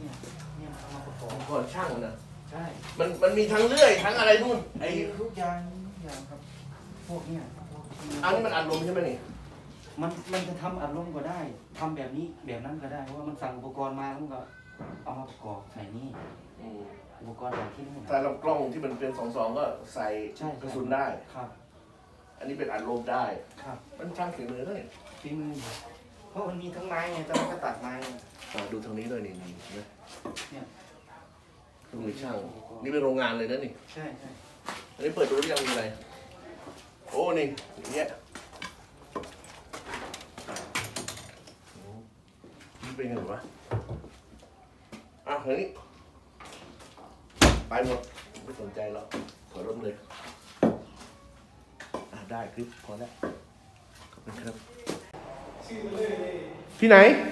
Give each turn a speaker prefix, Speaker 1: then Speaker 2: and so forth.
Speaker 1: เนี่ยเนี่ยเอามาประกอบ
Speaker 2: ก่อนช่างนะ
Speaker 1: ใช่
Speaker 2: มันมันมีทั้งเลื่อยทั้งอะไรนู่นไอ้
Speaker 1: ไอ้ทุกอย่างทุกอย่างครับ พวกเนี่ยพวก
Speaker 2: อันนี้มันอัดลมใช่ไหมนี่
Speaker 1: มันมันจะทำอัดลมก็ได้ทำแบบนี้แบบนั้นก็ได้เพราะว่ามันสั่งอุปกรณ์มาแล้วมันก็เอามาประกอบใส่นี่
Speaker 2: อืม
Speaker 1: อุปกรณ์แบบที่นู่น
Speaker 2: แต่ลำกล้องที่มันเป็นสองสองก็ใส่
Speaker 1: ใช่
Speaker 2: กระสุนได้
Speaker 1: ครับ
Speaker 2: อันนี้เป็นอัดลมได้
Speaker 1: ครับ
Speaker 2: มันช่างฝีมือด้วย
Speaker 1: ฝีมือเพราะมันมีทั้งไม้ไงแต่มันก็ตัดไม้ไง
Speaker 2: อ่า ดูทางนี้ด้วยนี่นี่เห็นไหม
Speaker 1: เนี่ย
Speaker 2: ดูมือช่าง นี่เป็นโรงงานเลยนะนี่
Speaker 1: ใช่ใช่
Speaker 2: อันนี้เปิดดูหรือยังมีอะไร โอ้นี่อย่างเงี้ยโอ้นี่เป็นไงวะอ้าวเฮ้ยไปหมดไม่สนใจหรอกถอยรถเลย อะได้คลิปพอแล้วขอบคุณครับ พี่ไหน
Speaker 3: อ่าครับ